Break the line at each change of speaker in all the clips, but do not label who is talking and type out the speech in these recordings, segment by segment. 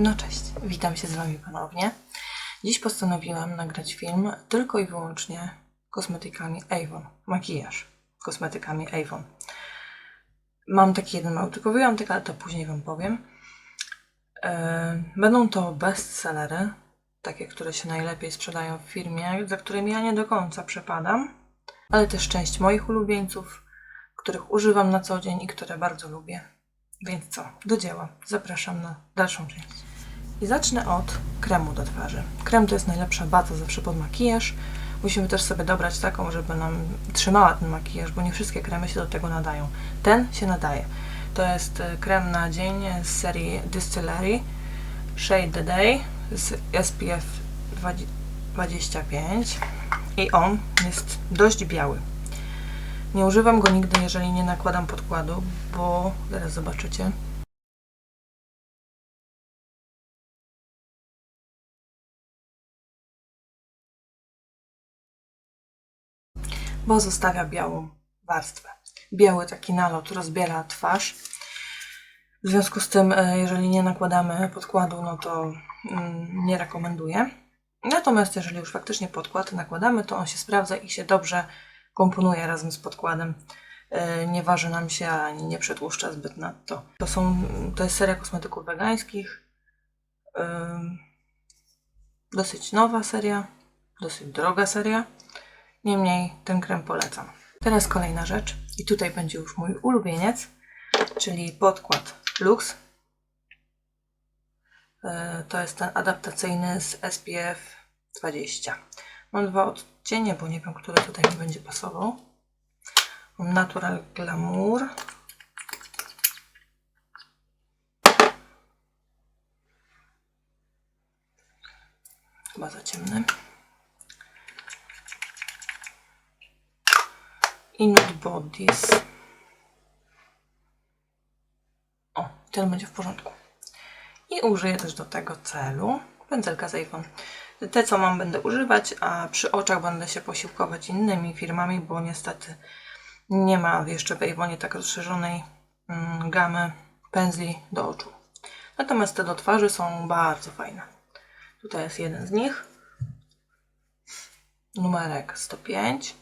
No cześć, witam się z Wami ponownie. Dziś postanowiłam nagrać film tylko i wyłącznie kosmetykami Avon. Makijaż kosmetykami Avon. Mam taki jeden mały tylko wyjątek, ale to później Wam powiem. E, Będą to bestsellery, takie, które się najlepiej sprzedają w firmie, za którymi ja nie do końca przepadam, ale też część moich ulubieńców, których używam na co dzień i które bardzo lubię. Więc co, do dzieła. Zapraszam na dalszą część. I zacznę od kremu do twarzy. Krem to jest najlepsza baza zawsze pod makijaż. Musimy też sobie dobrać taką, żeby nam trzymała ten makijaż, bo nie wszystkie kremy się do tego nadają. Ten się nadaje. To jest e, krem na dzień z serii Distillery Shade the Day z SPF 25 i on jest dość biały. Nie używam go nigdy, jeżeli nie nakładam podkładu, bo zaraz zobaczycie. Bo zostawia białą warstwę. Biały taki nalot rozbiera twarz. W związku z tym, e, jeżeli nie nakładamy podkładu, no to mm, nie rekomenduję. Natomiast jeżeli już faktycznie podkład nakładamy, to on się sprawdza i się dobrze komponuje razem z podkładem. E, Nie waży nam się ani nie przetłuszcza zbyt nadto. To, są, to jest seria kosmetyków wegańskich. Ym, Dosyć nowa seria, dosyć droga seria. Niemniej ten krem polecam. Teraz kolejna rzecz i tutaj będzie już mój ulubieniec, czyli podkład Lux. E, To jest ten adaptacyjny z SPF 20. Mam dwa odcienie, bo nie wiem, który tutaj mi będzie pasował. Natural Glamour. Chyba za ciemny. I Nude Bodies. O, ten będzie w porządku. I użyję też do tego celu pędzelka z iPhone. Te, co mam, będę używać, a przy oczach będę się posiłkować innymi firmami, bo niestety nie ma jeszcze w Avonie tak rozszerzonej mm, gamy pędzli do oczu. Natomiast te do twarzy są bardzo fajne. Tutaj jest jeden z nich. Numerek 105.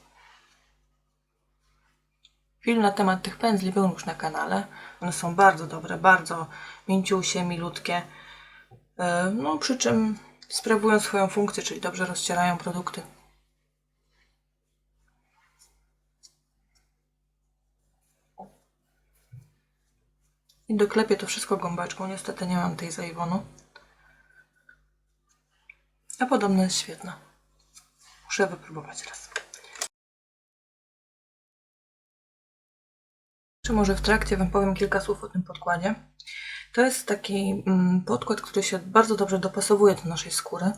Film na temat tych pędzli był już na kanale. One są bardzo dobre, bardzo mięciusie, milutkie. E, No, przy czym sprawują swoją funkcję, czyli dobrze rozcierają produkty. I doklepię to wszystko gąbeczką. Niestety nie mam tej z Avonu. A podobno jest świetna. Muszę wypróbować raz. Czy może w trakcie Wam powiem kilka słów o tym podkładzie? To jest taki mm, podkład, który się bardzo dobrze dopasowuje do naszej skóry.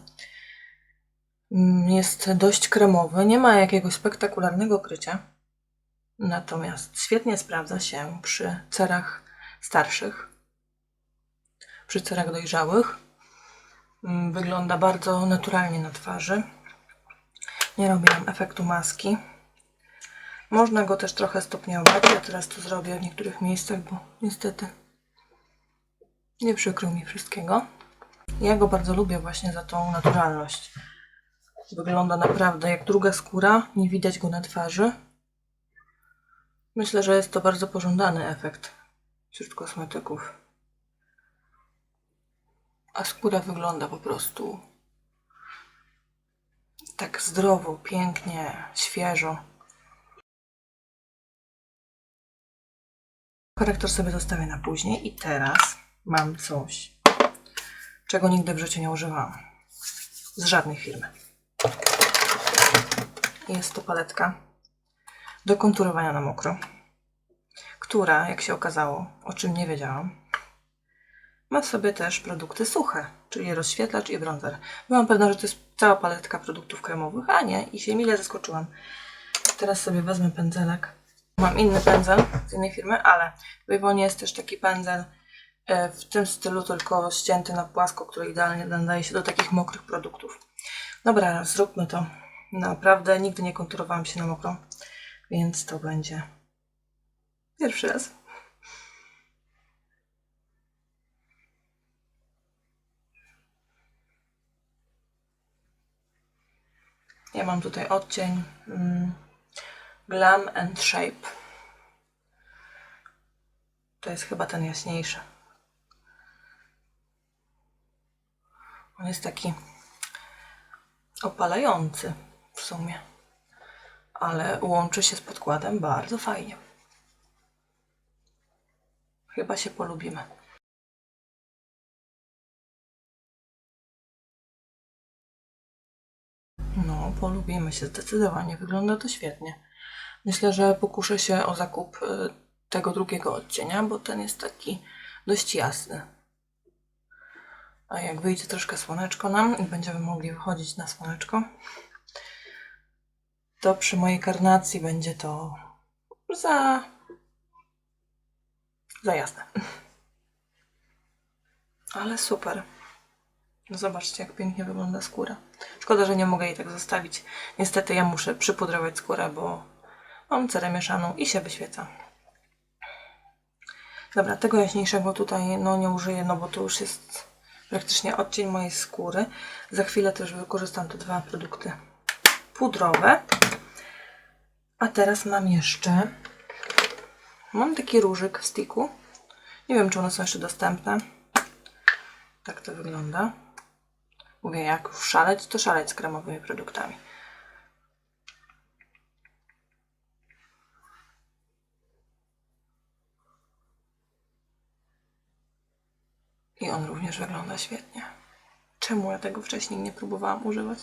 Mm, Jest dość kremowy, nie ma jakiegoś spektakularnego krycia. Natomiast świetnie sprawdza się przy cerach starszych, przy cerach dojrzałych. Mm, Wygląda bardzo naturalnie na twarzy. Nie robi nam efektu maski. Można go też trochę stopniować. Ja teraz to zrobię w niektórych miejscach, bo niestety nie przykrył mi wszystkiego. Ja go bardzo lubię właśnie za tą naturalność. Wygląda naprawdę jak druga skóra, nie widać go na twarzy. Myślę, że jest to bardzo pożądany efekt wśród kosmetyków. A skóra wygląda po prostu tak zdrowo, pięknie, świeżo. Korektor sobie zostawię na później i teraz mam coś, czego nigdy w życiu nie używałam. Z żadnej firmy. Jest to paletka do konturowania na mokro, która, jak się okazało, o czym nie wiedziałam, ma w sobie też produkty suche, czyli rozświetlacz i bronzer. Byłam pewna, że to jest cała paletka produktów kremowych, a nie, i się mile zaskoczyłam. Teraz sobie wezmę pędzelek. Mam inny pędzel z innej firmy, ale w Avonie jest też taki pędzel E, w tym stylu, tylko ścięty na płasko, który idealnie nadaje się do takich mokrych produktów. Dobra, zróbmy to. Naprawdę nigdy nie konturowałam się na mokro, więc to będzie pierwszy raz. Ja mam tutaj odcień mm, Glam and Shape. To jest chyba ten jaśniejszy. On jest taki opalający w sumie, ale łączy się z podkładem bardzo fajnie. Chyba się polubimy. No, polubimy się zdecydowanie. Wygląda to świetnie. Myślę, że pokuszę się o zakup y, tego drugiego odcienia, bo ten jest taki dość jasny. A jak wyjdzie troszkę słoneczko nam i będziemy mogli wychodzić na słoneczko, to przy mojej karnacji będzie to za, za jasne. Ale super. Zobaczcie, jak pięknie wygląda skóra. Szkoda, że nie mogę jej tak zostawić. Niestety ja muszę przypudrować skórę, bo mam cerę mieszaną i się wyświeca. Dobra, tego jaśniejszego tutaj no nie użyję, no bo to już jest praktycznie odcień mojej skóry. Za chwilę też wykorzystam te dwa produkty pudrowe. A teraz mam jeszcze... Mam taki różyk w sticku. Nie wiem, czy one są jeszcze dostępne. Tak to wygląda. Mówię, jak szaleć, to szaleć z kremowymi produktami. I on również wygląda świetnie. Czemu ja tego wcześniej nie próbowałam używać?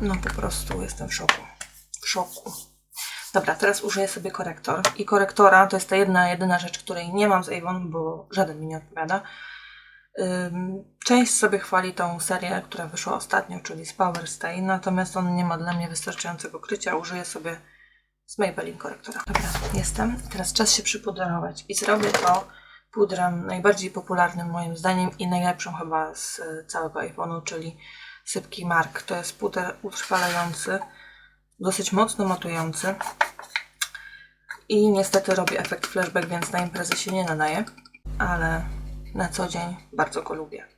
No po prostu jestem w szoku. W szoku. Dobra, teraz użyję sobie korektor. I korektora to jest ta jedna, jedyna rzecz, której nie mam z Avon, bo żaden mi nie odpowiada. Część sobie chwali tą serię, która wyszła ostatnio, czyli z Power Stay, natomiast on nie ma dla mnie wystarczającego krycia. Użyję sobie z Maybelline korektora. Dobra, jestem. Teraz czas się przypudrować i zrobię to pudrem najbardziej popularnym moim zdaniem i najlepszą chyba z e, całego iPhone'u, czyli sypki Mark. To jest puder utrwalający, dosyć mocno matujący i niestety robi efekt flashback, więc na imprezy się nie nadaje, ale na co dzień bardzo go lubię.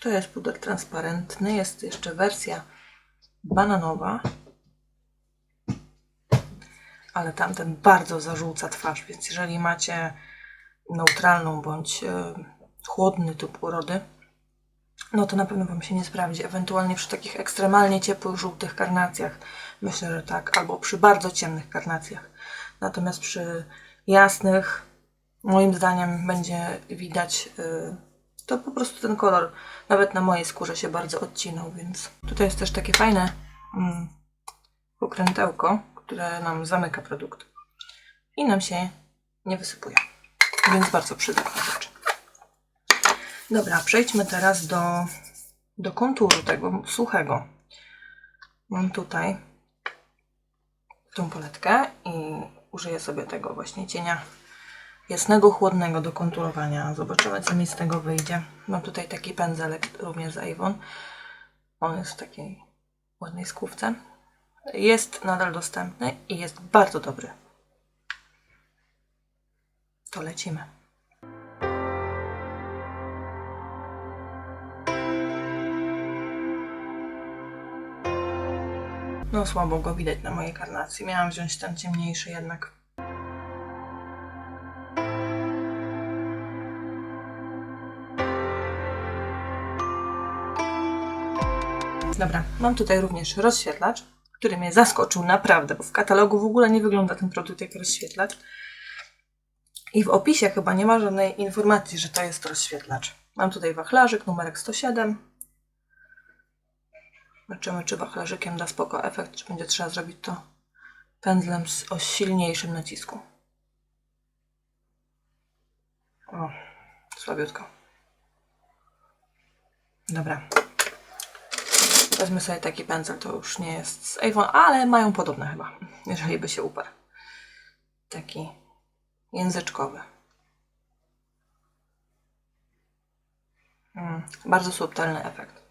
To jest puder transparentny, jest jeszcze wersja bananowa, ale tamten bardzo zarzuca twarz, więc jeżeli macie neutralną bądź e, chłodny typ urody, no to na pewno Wam się nie sprawdzi. Ewentualnie przy takich ekstremalnie ciepłych, żółtych karnacjach myślę, że tak, albo przy bardzo ciemnych karnacjach. Natomiast przy jasnych, moim zdaniem, będzie widać y, to po prostu ten kolor. Nawet na mojej skórze się bardzo odcinał, więc tutaj jest też takie fajne mm, pokrętełko, które nam zamyka produkt i nam się nie wysypuje. Więc bardzo przydatna rzecz. Dobra, przejdźmy teraz do, do konturu tego suchego. Mam tutaj tą paletkę i użyję sobie tego właśnie cienia jasnego, chłodnego do konturowania. Zobaczymy, co mi z tego wyjdzie. Mam tutaj taki pędzelek również z Avon. On jest w takiej ładnej skówce. Jest nadal dostępny i jest bardzo dobry. To lecimy. No słabo go widać na mojej karnacji. Miałam wziąć ten ciemniejszy jednak. Dobra, mam tutaj również rozświetlacz, który mnie zaskoczył naprawdę, bo w katalogu w ogóle nie wygląda ten produkt jak rozświetlacz. I w opisie chyba nie ma żadnej informacji, że to jest rozświetlacz. Mam tutaj wachlarzyk, numerek 107. Zobaczymy, czy wachlarzykiem da spoko efekt, czy będzie trzeba zrobić to pędzlem z, o silniejszym nacisku. O, słabiutko. Dobra. Wezmę sobie taki pędzel, to już nie jest z Avon, ale mają podobne chyba, jeżeli by się uparł. Taki języczkowy. Mm, bardzo subtelny efekt.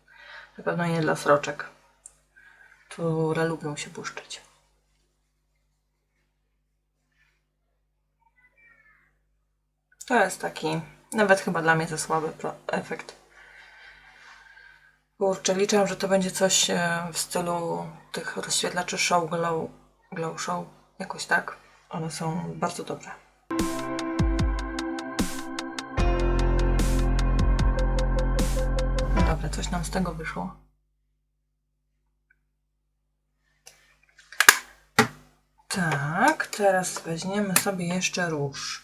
Na pewno nie dla sroczek. które lubią się błyszczyć. To jest taki, nawet chyba dla mnie za słaby efekt. Kurczę, liczyłam, że to będzie coś e, w stylu tych rozświetlaczy Show Glow, glow Show, jakoś tak. One są bardzo dobre. Dobra, coś nam z tego wyszło. Tak, teraz weźmiemy sobie jeszcze róż.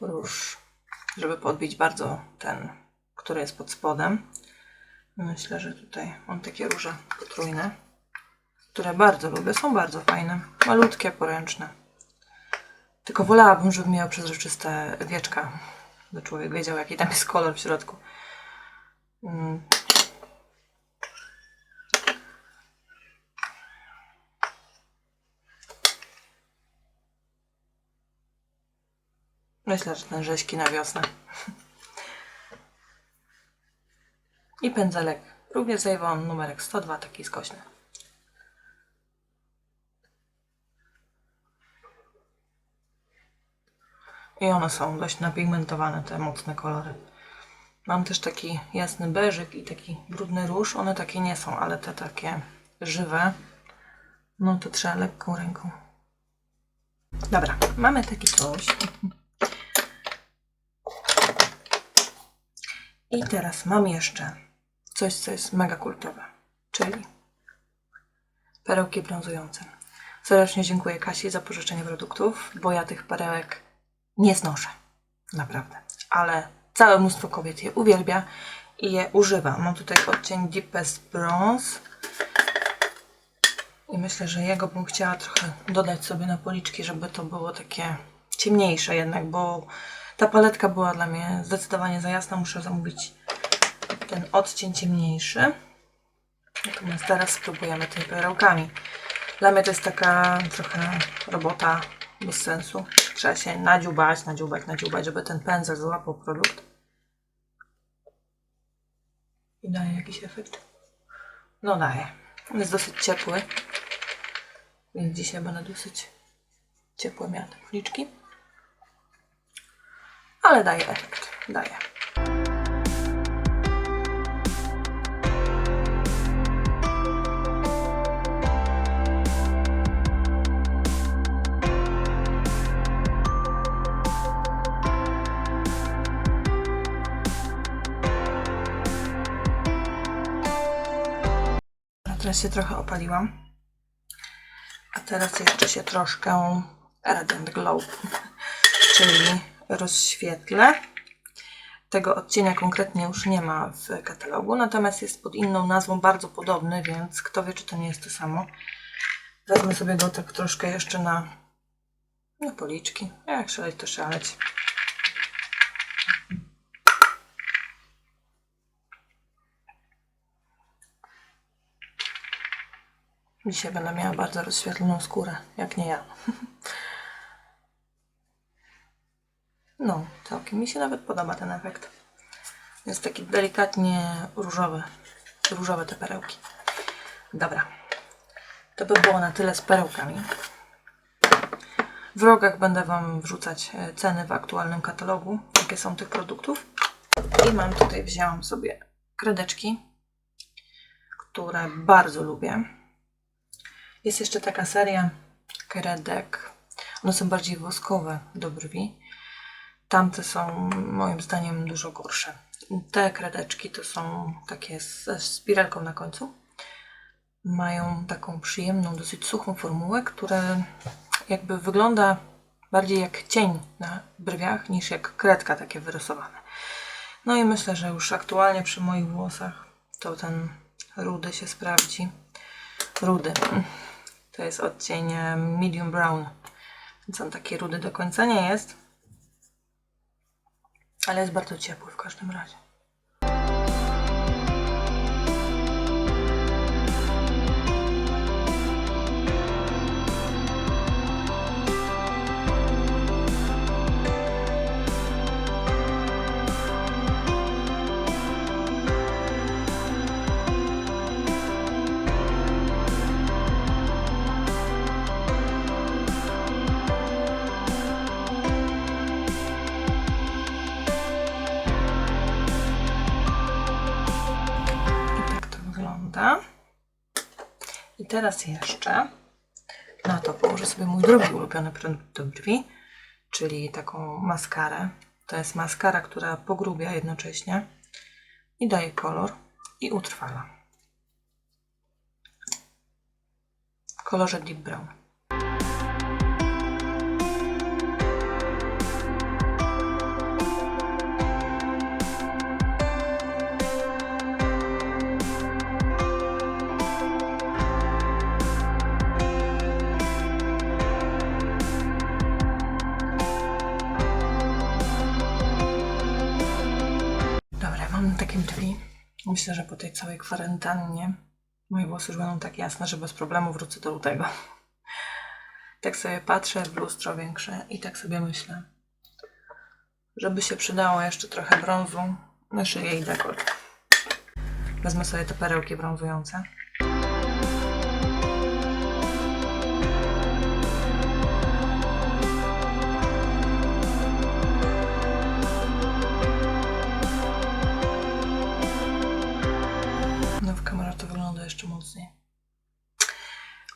Róż, żeby podbić bardzo ten, który jest pod spodem. Myślę, że tutaj mam takie róże potrójne, które bardzo lubię. Są bardzo fajne, malutkie, poręczne. Tylko wolałabym, żeby miał przezroczyste wieczka, by człowiek wiedział, jaki tam jest kolor w środku. Mm. Myślę, że ten rzeźki na wiosnę. I pędzelek również z Avon numerek 102, taki skośny. I one są dość napigmentowane, te mocne kolory. Mam też taki jasny beżyk i taki brudny róż. One takie nie są, ale te takie żywe, no to trzeba lekką ręką. Dobra, mamy taki coś. I teraz mam jeszcze coś, co jest mega kultowe, czyli perełki brązujące. Serdecznie dziękuję Kasi za pożyczenie produktów, bo ja tych perełek nie znoszę. Naprawdę. Ale całe mnóstwo kobiet je uwielbia i je używa. Mam tutaj odcień Deepest Bronze. I myślę, że jego bym chciała trochę dodać sobie na policzki, żeby to było takie ciemniejsze jednak, bo ta paletka była dla mnie zdecydowanie za jasna. Muszę zamówić ten odcień ciemniejszy. Natomiast teraz spróbujemy tymi perełkami. Dla mnie to jest taka trochę robota bez sensu. Trzeba się nadziubać, nadziubać, nadziubać, żeby ten pędzel złapał produkt. I daje jakiś efekt. No daje. On jest dosyć ciepły. Więc dzisiaj będę dosyć ciepłe miała te. Ale daje efekt. Daje. Teraz się trochę opaliłam. A teraz jeszcze się troszkę Radiant Glow, czyli rozświetlę. Tego odcienia konkretnie już nie ma w katalogu, natomiast jest pod inną nazwą bardzo podobny, więc kto wie, czy to nie jest to samo. Wezmę sobie go tak troszkę jeszcze na, na policzki. Jak szaleć, to szaleć. Dzisiaj będę miała bardzo rozświetloną skórę, jak nie ja. No, całkiem mi się nawet podoba ten efekt. Jest taki delikatnie różowy. Różowe te perełki. Dobra. To by było na tyle z perełkami. W rogach będę Wam wrzucać e, ceny w aktualnym katalogu, jakie są tych produktów. I mam tutaj, wzięłam sobie kredeczki, które bardzo lubię. Jest jeszcze taka seria kredek. One są bardziej woskowe do brwi. Tamte są moim zdaniem dużo gorsze. Te kredeczki to są takie ze spiralką na końcu. Mają taką przyjemną, dosyć suchą formułę, która jakby wygląda bardziej jak cień na brwiach niż jak kredka takie wyrysowane. No i myślę, że już aktualnie przy moich włosach to ten rudy się sprawdzi. Rudy. To jest odcień medium brown. Więc on taki rudy do końca nie jest. Ale jest bardzo ciepły w każdym razie. Teraz jeszcze na to położę sobie mój drugi ulubiony produkt do brwi, czyli taką maskarę. To jest maskara, która pogrubia jednocześnie i daje kolor i utrwala. W kolorze Deep Brown. Myślę, że po tej całej kwarantannie moje włosy już będą tak jasne, że bez problemu wrócę do lutego. Tak sobie patrzę w lustro większe i tak sobie myślę, żeby się przydało jeszcze trochę brązu na szyję i dekolt. Wezmę sobie te perełki brązujące.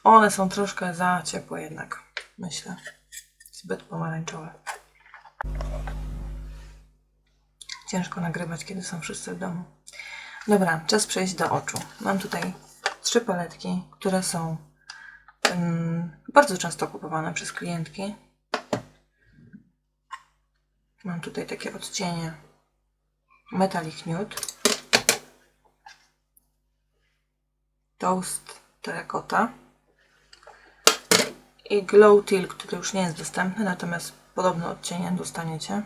One są troszkę za ciepłe jednak, myślę. Zbyt pomarańczowe. Ciężko nagrywać, kiedy są wszyscy w domu. Dobra, czas przejść do oczu. Mam tutaj trzy paletki, które są ym, bardzo często kupowane przez klientki. Mam tutaj takie odcienie Metallic Nude. Toast Terracotta i Glow Teal, który już nie jest dostępny, natomiast podobne odcienie dostaniecie.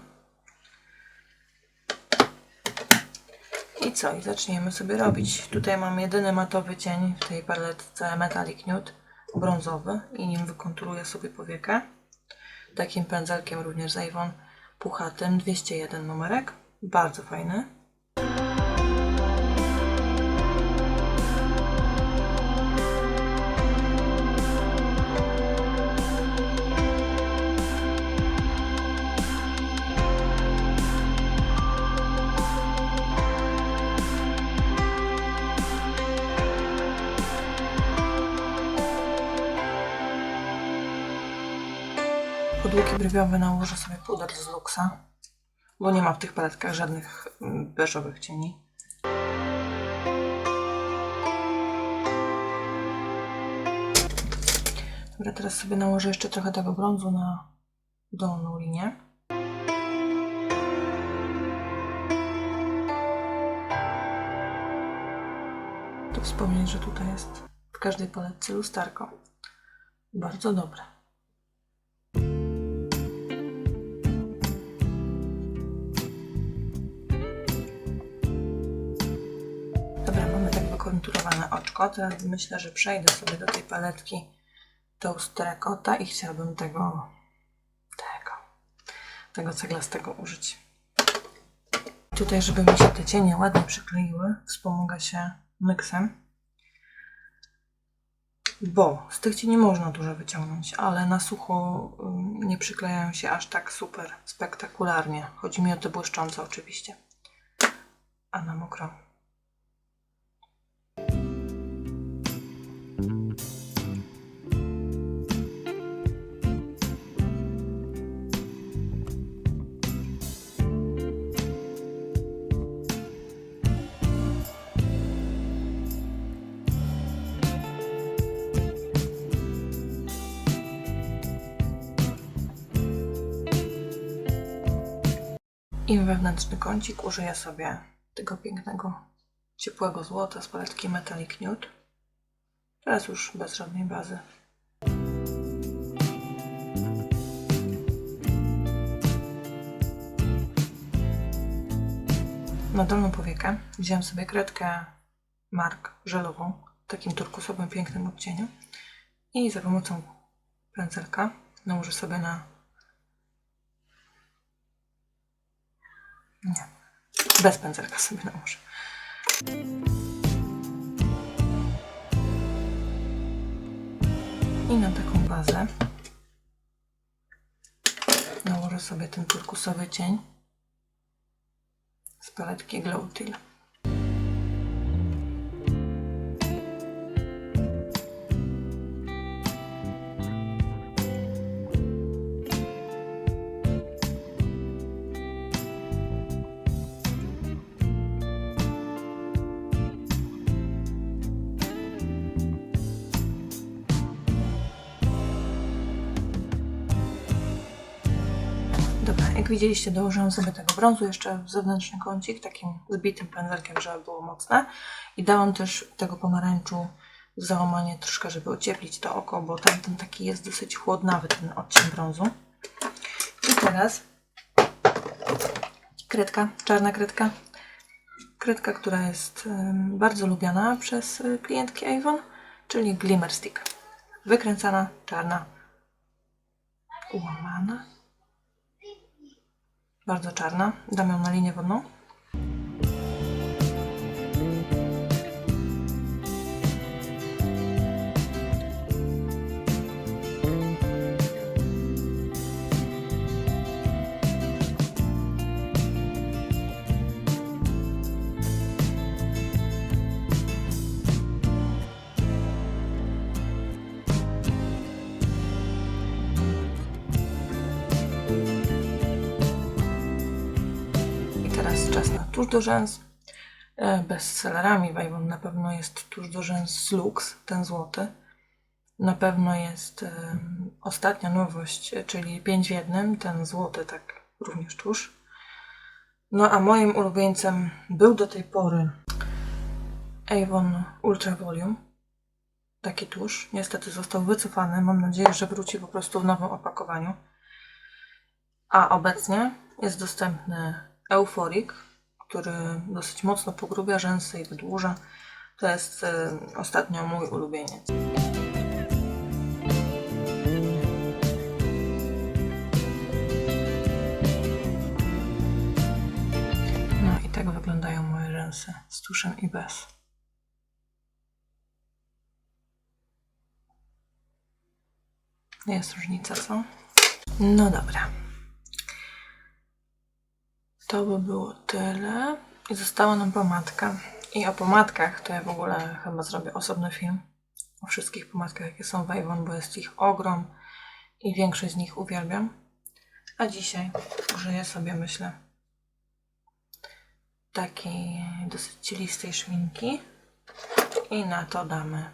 I co? I zaczniemy sobie robić. Tutaj mam jedyny matowy cień w tej paletce Metallic Nude, brązowy i nim wykonturuję sobie powiekę. Takim pędzelkiem również z Avon puchatym, 201 numerek. Bardzo fajny. Brwiowe nałożę sobie puder z Luxa, bo nie ma w tych paletkach żadnych mm, beżowych cieni. Dobra, teraz sobie nałożę jeszcze trochę tego brązu na dolną linię. To wspomnieć, że tutaj jest w każdej paletce lusterko. Bardzo dobre. Mamy wykonturowane oczko. Teraz myślę, że przejdę sobie do tej paletki Toast Terracotta i chciałabym tego, tego, tego ceglastego użyć. Tutaj, żeby mi się te cienie ładnie przykleiły, wspomaga się myksem. Bo z tych cieni można dużo wyciągnąć, ale na sucho nie przyklejają się aż tak super spektakularnie. Chodzi mi o te błyszczące oczywiście. A na mokro I wewnętrzny kącik użyję sobie tego pięknego, ciepłego złota z paletki Metallic Nude. Teraz już bez żadnej bazy. Na dolną powiekę wziąłem sobie kredkę Mark żelową w takim turkusowym, pięknym odcieniu i za pomocą pędzelka nałożę sobie na Nie. Bez pędzelka sobie nałożę. I na taką bazę nałożę sobie ten turkusowy cień z paletki Glow Teal. Widzieliście, dołożyłam sobie tego brązu jeszcze w zewnętrzny kącik, takim zbitym pędzelkiem, żeby było mocne. I dałam też tego pomarańczu załamanie troszkę, żeby ocieplić to oko, bo tamten taki jest dosyć chłodnawy, ten odcień brązu. I teraz kredka, czarna kredka. Kredka, która jest bardzo lubiana przez y, klientki Avon, czyli Glimmer Stick. Wykręcana, czarna, ułamana. Bardzo czarna. Dam ją na linię wodną. Tuż do rzęs. E, Bestsellerami w Avon na pewno jest tuż do rzęs Lux, ten złoty. Na pewno jest e, ostatnia nowość, czyli 5 w jednym, ten złoty, tak również tuż. No a moim ulubieńcem był do tej pory Avon Ultra Volume. Taki tusz. Niestety został wycofany. Mam nadzieję, że wróci po prostu w nowym opakowaniu. A obecnie jest dostępny Euforik, który dosyć mocno pogrubia rzęsy i wydłuża. To jest e, ostatnio mój ulubieniec. No i tak wyglądają moje rzęsy z tuszem i bez. Jest różnica, co? No dobra. To by było tyle. I została nam pomadka. I o pomadkach to ja w ogóle chyba zrobię osobny film. O wszystkich pomadkach, jakie są w Avon, bo jest ich ogrom i większość z nich uwielbiam. A dzisiaj użyję sobie, myślę, takiej dosyć cielistej szminki. I na to damy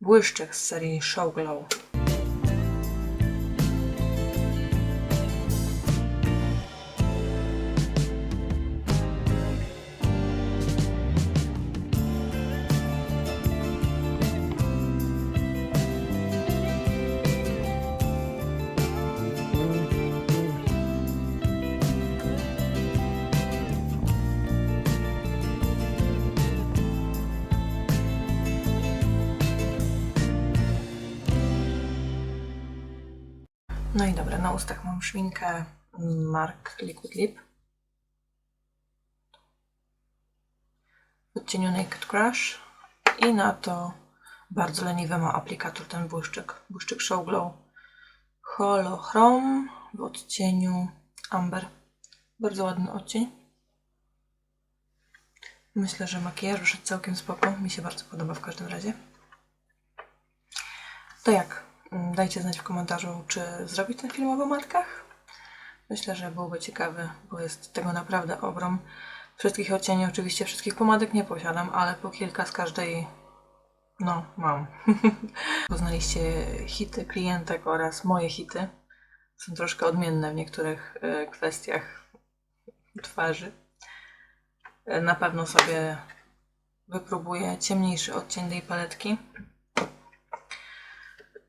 błyszczyk z serii Show Glow. I dobra, na ustach mam szminkę Mark Liquid Lip. W odcieniu Naked Crush. I na to bardzo leniwy ma aplikator ten błyszczyk. Błyszczyk Show Glow Holochrom w odcieniu Amber. Bardzo ładny odcień. Myślę, że makijaż wyszedł całkiem spoko. Mi się bardzo podoba w każdym razie. To jak? Dajcie znać w komentarzu, czy zrobić ten film o pomadkach. Myślę, że byłby ciekawy, bo jest tego naprawdę ogrom. Wszystkich odcieni, oczywiście wszystkich pomadek nie posiadam, ale po kilka z każdej, no, mam. Poznaliście hity klientek oraz moje hity. Są troszkę odmienne w niektórych e, kwestiach twarzy. E, Na pewno sobie wypróbuję ciemniejszy odcień tej paletki.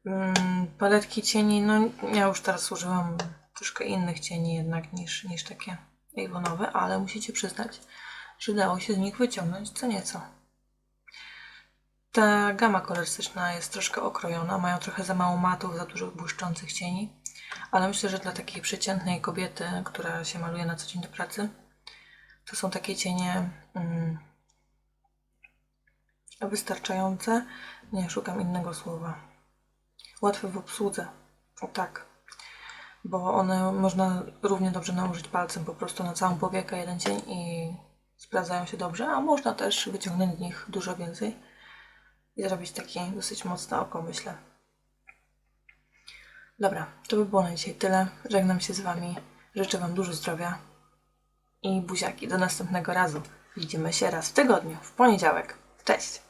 Mm, paletki cieni, no ja już teraz używam troszkę innych cieni jednak niż, niż takie Avonowe, ale musicie przyznać, że dało się z nich wyciągnąć co nieco. Ta gama kolorystyczna jest troszkę okrojona, mają trochę za mało matów, za dużo błyszczących cieni, ale myślę, że dla takiej przeciętnej kobiety, która się maluje na co dzień do pracy, to są takie cienie mm, wystarczające. Nie szukam innego słowa łatwe w obsłudze. O tak. Bo one można równie dobrze nałożyć palcem po prostu na całą powiekę jeden cień i sprawdzają się dobrze, a można też wyciągnąć z nich dużo więcej i zrobić takie dosyć mocne oko, myślę. Dobra, to by było na dzisiaj tyle. Żegnam się z Wami. Życzę Wam dużo zdrowia i buziaki. Do następnego razu. Widzimy się raz w tygodniu, w poniedziałek. Cześć!